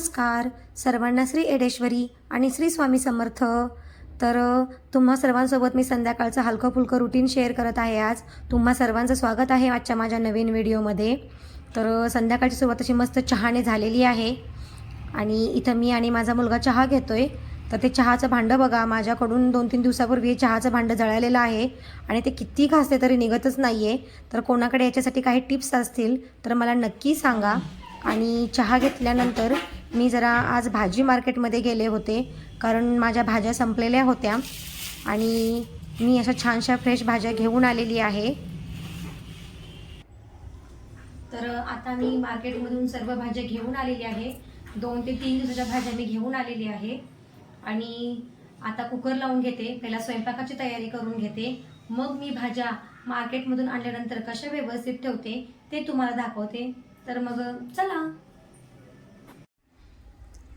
नमस्कार. सर्वांना श्री एडेश्वरी आणि श्री स्वामी समर्थ. तर तुम्हा सर्वांसोबत मी संध्याकाळचं हलकं फुलकं रुटीन शेअर करत आहे आज. तुम्हा सर्वांचं स्वागत आहे आजच्या माझ्या नवीन व्हिडिओमध्ये तर संध्याकाळची सुरुवात अशी मस्त चहाने झालेली आहे. आणि इथं मी आणि माझा मुलगा चहा घेतोय. तर ते चहाचं भांडं बघा माझ्याकडून दोन तीन दिवसापूर्वी हे चहाचं भांडं जळालेलं आहे आणि ते किती घासते तरी निघतच नाही आहे तर कोणाकडे याच्यासाठी काही टिप्स असतील तर मला नक्की सांगा. आणि चहा घेतल्यानंतर मी जरा आज भाजी मार्केटमध्ये गेले होते कारण माझ्या भाज्या संपलेल्या होत्या आणि मी अशा छानशा फ्रेश भाज्या घेऊन आलेली आहे. तर आता मी मार्केटमधून सर्व भाज्या घेऊन आलेली आहे. दोन ते तीन दिवसाच्या भाज्या मी घेऊन आलेली आहे. आणि आता कुकर लावून घेते पहिला स्वयंपाकाची तयारी करून घेते. मग मी भाज्या मार्केटमधून आणल्यानंतर कशा व्यवस्थित ठेवते ते तुम्हाला दाखवते. तर मग चला.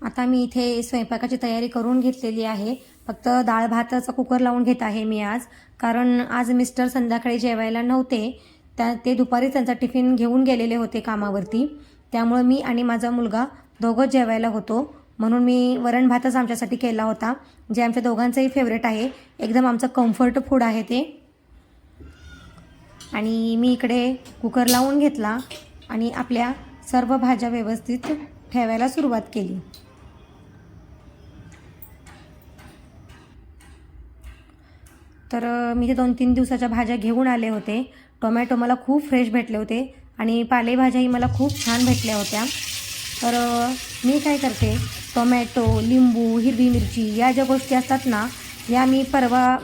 आता मी इथे स्वयंपाकाची तयारी करून घेतलेली आहे. फक्त डाळ भाताचा कुकर लावून घेत आहे मी आज. कारण आज मिस्टर संध्याकाळी जेवायला नव्हते. त्या ते दुपारी त्यांचा टिफिन घेऊन गेलेले होते कामावरती. त्यामुळं मी आणि माझा मुलगा दोघंच जेवायला होतो. म्हणून मी वरण भातच आमच्यासाठी केला होता. जे आमच्या दोघांचंही फेवरेट आहे. एकदम आमचं कम्फर्ट फूड आहे ते. आणि मी इकडे कुकर लावून घेतला आणि आपल्या सर्व भाज्या व्यवस्थित ठेवायला सुरुवात केली. तर मी ते दोन तीन दिवसाच्या भाज्या घेऊन आले होते. टोमॅटो मला खूप फ्रेश भेटले होते आणि पालेभाज्याही मला खूप छान भेटल्या होत्या. तर मी काय करते टोमॅटो लिंबू हिरवी मिरची या ज्या गोष्टी असतात ना या मी परवा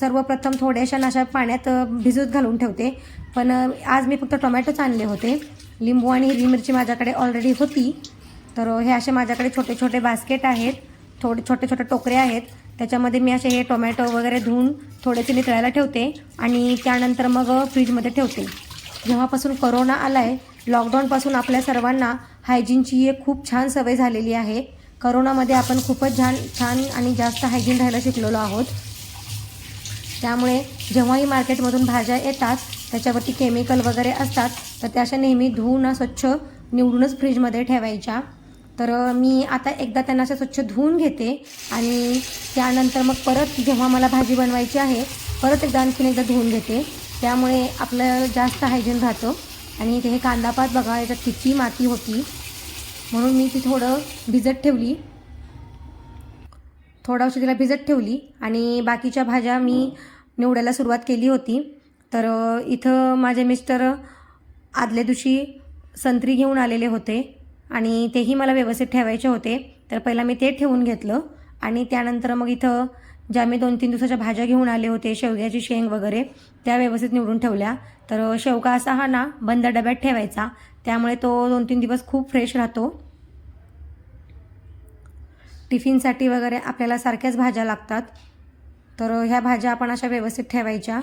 सर्वप्रथम थोड्याशा अशा पाण्यात भिजत घालून ठेवते. पण आज मी फक्त टोमॅटोच आणले होते. लिंबू आणि हिरवी मिरची माझ्याकडे ऑलरेडी होती. तर हे असे माझ्याकडे छोटे छोटे बास्केट आहेत. थोडे छोटे छोटे टोकरे आहेत. त्याच्यामध्ये मी असे हे टोमॅटो वगैरे धुवून थोडेसे नितळायला ठेवते आणि त्यानंतर मग फ्रीजमध्ये ठेवते. जेव्हापासून करोना आला आहे लॉकडाऊनपासून आपल्या सर्वांना हायजीनची एक खूप छान सवय झालेली आहे. करोनामध्ये आपण खूपच छान छान आणि जास्त हायजीन राहायला शिकलेलो आहोत. त्यामुळे जेव्हाही मार्केटमधून भाज्या येतात त्याच्यावरती केमिकल वगैरे असतात तर त्या अशा नेहमी धुवून स्वच्छ निवडूनच फ्रीजमध्ये ठेवायच्या. तर मी आता एकदा त्यांना असं स्वच्छ धुवून घेते आणि त्यानंतर मग परत जेव्हा मला भाजी बनवायची आहे परत एकदा आणखीन एकदा धुवून घेते. त्यामुळे आपलं जास्त हायजीन राहतं. आणि इथे हे कांदापात बघा याच्यात किती माती होती. म्हणून मी ती थोडं भिजत ठेवली. थोडा औषध तिला भिजत ठेवली आणि बाकीच्या भाज्या मी निवडायला सुरुवात केली होती. तर इथं माझे मिस्टर आदल्या दिवशी संत्री घेऊन आलेले होते. आणि तेही मला व्यवस्थित ठेवायचे होते. तर पहिला मी ते ठेवून घेतलं. आणि त्यानंतर मग इथं ज्या मी दोन तीन दिवसाच्या भाज्या घेऊन आले होते शेवग्याची शेंग वगैरे त्या व्यवस्थित निवडून ठेवल्या. तर शेवका शेवगा असा हा ना बंद डब्यात ठेवायचा. त्यामुळे तो दोन तीन दिवस खूप फ्रेश राहतो. टिफिनसाठी वगैरे आपल्याला सारख्याच भाज्या लागतात. तर ह्या भाज्या आपण अशा व्यवस्थित ठेवायच्या.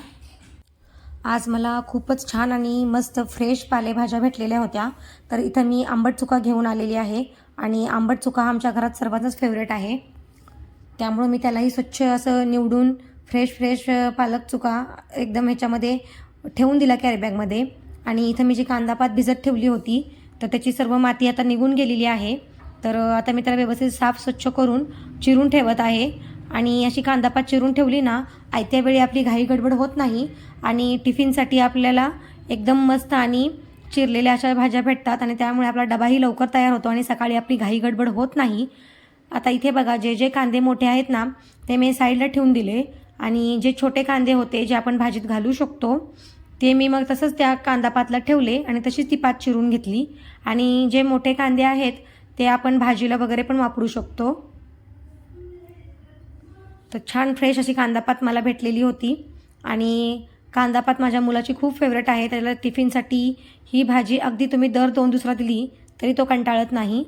आज मला खूपच छान आणि मस्त फ्रेश पालेभाज्या भेटलेल्या होत्या. तर इथं मी आंबट चुका घेऊन आलेली आहे आणि आंबट चुका आमच्या घरात सर्वांचाच फेवरेट आहे. त्यामुळं मी त्यालाही स्वच्छ असं निवडून फ्रेश फ्रेश पालक चुका एकदम ह्याच्यामध्ये ठेवून दिला कॅरीबॅगमध्ये आणि इथं मी जी कांदापात भिजत ठेवली होती तर त्याची सर्व माती आता निघून गेलेली आहे. तर आता मी त्याला व्यवस्थित साफ स्वच्छ करून चिरून ठेवत आहे. आणि अशी कांदापात चिरून ठेवली ना आयत्या वेळी आपली घाई गडबड होत नाही आणि टिफिनसाठी आपल्याला एकदम मस्त आणि चिरलेल्या अशा भाज्या भेटतात आणि त्यामुळे आपला डबाही लवकर तयार होतो आणि सकाळी आपली घाई गडबड होत नाही. आता इथे बघा जे जे कांदे मोठे आहेत ना ते मी साईडला ठेवून दिले आणि जे छोटे कांदे होते जे आपण भाजीत घालू शकतो ते मी मग तसंच त्या कांदापातला ठेवले आणि तशीच ती पात चिरून घेतली. आणि जे मोठे कांदे आहेत ते आपण भाजीला वगैरे पण वापरू शकतो. तर छान फ्रेश अशी कांदापात मला भेटलेली होती. आणि कांदापात माझ्या मुलाची खूप फेवरेट आहे. त्याला टिफिनसाठी ही भाजी अगदी तुम्ही दर दोन दुसरा दिली तरी तो कंटाळत नाही.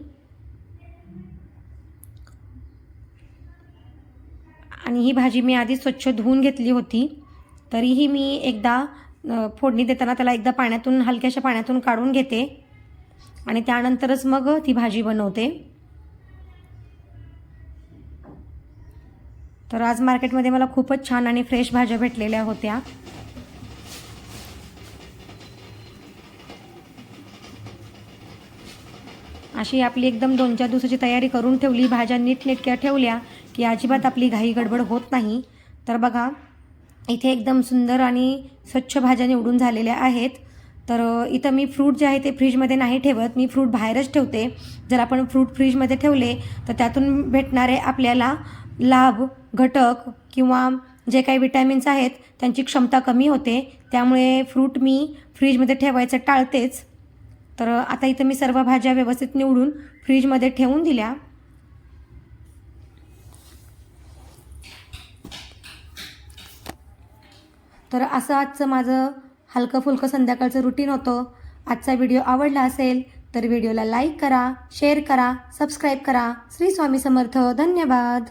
आणि ही भाजी मी आधी स्वच्छ धुवून घेतली होती. तरीही मी एकदा फोडणी देताना त्याला एकदा पाण्यातून हलक्याशा पाण्यातून काढून घेते. आणि त्यानंतरच मग ती भाजी बनवते. तर आज मार्केटमध्ये मला खूपच छान आणि फ्रेश भाज्या भेटलेल्या होत्या. अशी आपली एकदम दोन चार दिवसाची तयारी करून ठेवली. भाज्या नीटनेटक्या ठेवल्या की अजिबात आपली घाई गडबड होत नाही. तर बघा इथे एकदम सुंदर आणि स्वच्छ भाज्या निवडून झालेल्या आहेत. तर इथं मी फ्रूट जे आहे ते फ्रीजमध्ये नाही ठेवत. मी फ्रूट बाहेरच ठेवते. जर आपण फ्रूट फ्रीजमध्ये ठेवले तर त्यातून भेटणारे आपल्याला लाभ घटक किंवा जे काही विटॅमिन्स आहेत त्यांची क्षमता कमी होते. त्यामुळे फ्रूट मी फ्रीजमध्ये ठेवायचं टाळतेच. तर आता इथं मी सर्व भाज्या व्यवस्थित निवडून फ्रीजमध्ये ठेवून दिल्या. तर असं आजचं माझं हलकं फुलकं संध्याकाळचं रुटीन होतं. आजचा व्हिडिओ आवडला असेल तर व्हिडिओला लाईक करा शेअर करा सबस्क्राईब करा. श्री स्वामी समर्थ. धन्यवाद.